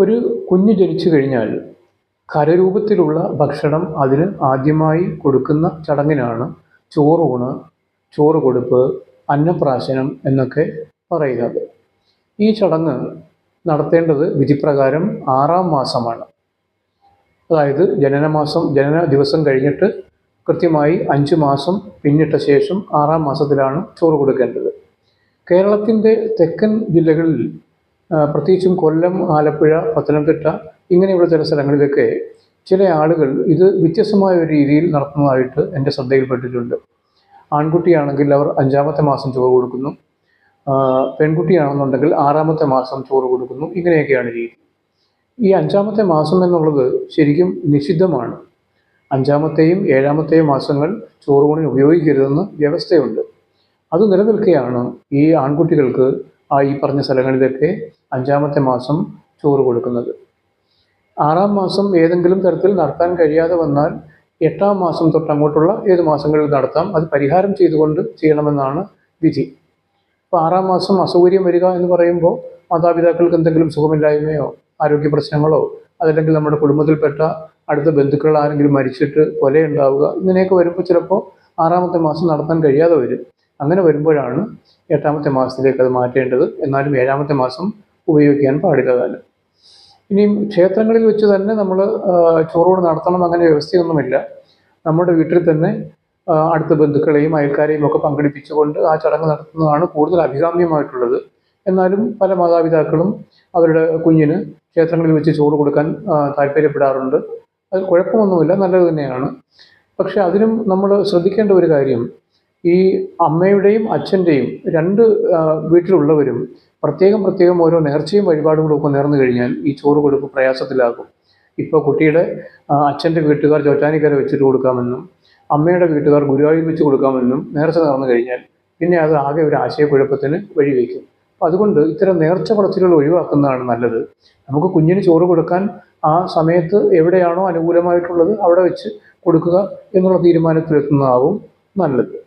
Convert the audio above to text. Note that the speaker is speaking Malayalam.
ഒരു കുഞ്ഞു ജനിച്ചു കഴിഞ്ഞാൽ കരരൂപത്തിലുള്ള ഭക്ഷണം അതിന് ആദ്യമായി കൊടുക്കുന്ന ചടങ്ങിനാണ് ചോറൂണ് ചോറ് കൊടുപ്പ് അന്നപ്രാശനം എന്നൊക്കെ പറയുന്നത്. ഈ ചടങ്ങ് നടത്തേണ്ടത് വിധിപ്രകാരം ആറാം മാസമാണ്. അതായത് ജനനമാസം ജനന ദിവസം കഴിഞ്ഞിട്ട് കൃത്യമായി അഞ്ച് മാസം പിന്നിട്ട ശേഷം ആറാം മാസത്തിലാണ് ചോറ് കൊടുക്കേണ്ടത്. കേരളത്തിന്റെ തെക്കൻ ജില്ലകളിൽ പ്രത്യേകിച്ചും കൊല്ലം ആലപ്പുഴ പത്തനംതിട്ട ഇങ്ങനെയുള്ള ചില സ്ഥലങ്ങളിലൊക്കെ ചില ആളുകൾ ഇത് വ്യത്യസ്തമായ ഒരു രീതിയിൽ നടത്തുന്നതായിട്ട് എന്റെ ശ്രദ്ധയിൽപ്പെട്ടിട്ടുണ്ട്. ആൺകുട്ടിയാണെങ്കിൽ അവർ അഞ്ചാമത്തെ മാസം ചോറ് കൊടുക്കുന്നു. പെൺകുട്ടിയാണെന്നുണ്ടെങ്കിൽ ആറാമത്തെ മാസം ചോറ് കൊടുക്കുന്നു. ഇങ്ങനെയൊക്കെയാണ് രീതി. ഈ അഞ്ചാമത്തെ മാസം എന്നുള്ളത് ശരിക്കും നിഷിദ്ധമാണ്. അഞ്ചാമത്തെയും ഏഴാമത്തെയും മാസങ്ങൾ ചോറുകൂണിന് ഉപയോഗിക്കരുതെന്ന് വ്യവസ്ഥയുണ്ട്. അത് നിലനിൽക്കുകയാണ് ഈ ആൺകുട്ടികൾക്ക് ആ ഈ പറഞ്ഞ സ്ഥലങ്ങളിലൊക്കെ അഞ്ചാമത്തെ മാസം ചോറ് കൊടുക്കുന്നത്. ആറാം മാസം ഏതെങ്കിലും തരത്തിൽ നടത്താൻ കഴിയാതെ വന്നാൽ എട്ടാം മാസം തൊട്ട് അങ്ങോട്ടുള്ള ഏത് മാസങ്ങളിൽ നടത്താം അത് പരിഹാരം ചെയ്തുകൊണ്ട് ചെയ്യണമെന്നാണ് വിധി. അപ്പോൾ ആറാം മാസം അസൗകര്യം വരിക എന്ന് പറയുമ്പോൾ മാതാപിതാക്കൾക്ക് എന്തെങ്കിലും സുഖമില്ലായ്മയോ ആരോഗ്യ പ്രശ്നങ്ങളോ അതല്ലെങ്കിൽ നമ്മുടെ കുടുംബത്തിൽപ്പെട്ട അടുത്ത ബന്ധുക്കൾ ആരെങ്കിലും മരിച്ചിട്ട് കൊലയുണ്ടാവുക ഇങ്ങനെയൊക്കെ വരുമ്പോൾ ചിലപ്പോൾ ആറാമത്തെ മാസം നടത്താൻ കഴിയാതെ വരും. അങ്ങനെ വരുമ്പോഴാണ് എട്ടാമത്തെ മാസത്തിലേക്ക് അത് മാറ്റേണ്ടത്. എന്നാലും ഏഴാമത്തെ മാസം ഉപയോഗിക്കാൻ പാടില്ല തന്നെ ഇനിയും ക്ഷേത്രങ്ങളിൽ വെച്ച് തന്നെ നമ്മൾ ചോറോട് നടത്തണം അങ്ങനെ വ്യവസ്ഥയൊന്നുമില്ല. നമ്മുടെ വീട്ടിൽ തന്നെ അടുത്ത ബന്ധുക്കളെയും അയൽക്കാരെയും ഒക്കെ പങ്കെടുപ്പിച്ചുകൊണ്ട് ആ ചടങ്ങ് നടത്തുന്നതാണ് കൂടുതൽ അഭികാമ്യമായിട്ടുള്ളത്. എന്നാലും പല മാതാപിതാക്കളും അവരുടെ കുഞ്ഞിന് ക്ഷേത്രങ്ങളിൽ വെച്ച് ചോറ് കൊടുക്കാൻ താല്പര്യപ്പെടാറുണ്ട്. അത് കുഴപ്പമൊന്നുമില്ല നല്ലത് തന്നെയാണ്. പക്ഷെ അതിനും നമ്മൾ ശ്രദ്ധിക്കേണ്ട ഒരു കാര്യം ഈ അമ്മയുടെയും അച്ഛന്റെയും രണ്ട് വീട്ടിലുള്ളവരും പ്രത്യേകം പ്രത്യേകം ഓരോ നേർച്ചയും വഴിപാടുകളും ഒക്കെ നേർന്നു കഴിഞ്ഞാൽ ഈ ചോറ് കൊടുപ്പ് പ്രയാസത്തിലാകും. ഇപ്പോൾ കുട്ടിയുടെ അച്ഛന്റെ വീട്ടുകാർ ചോറ്റാനിക്കര വെച്ചിട്ട് കൊടുക്കാമെന്നും അമ്മയുടെ വീട്ടുകാർ ഗുരുവായൂർ വെച്ച് കൊടുക്കാമെന്നും നേർച്ച നേർന്നു കഴിഞ്ഞാൽ പിന്നെ അത് ആകെ ഒരു ആശയക്കുഴപ്പത്തിന് വഴിവെക്കും അപ്പം അതുകൊണ്ട് ഇത്തരം നേർച്ച പറച്ചിലുകൾ ഒഴിവാക്കുന്നതാണ് നല്ലത്. നമുക്ക് കുഞ്ഞിന് ചോറ് കൊടുക്കാൻ ആ സമയത്ത് എവിടെയാണോ അനുകൂലമായിട്ടുള്ളത് അവിടെ വെച്ച് കൊടുക്കുക എന്നുള്ള തീരുമാനത്തിലെത്തുന്നതാവും നല്ലത്.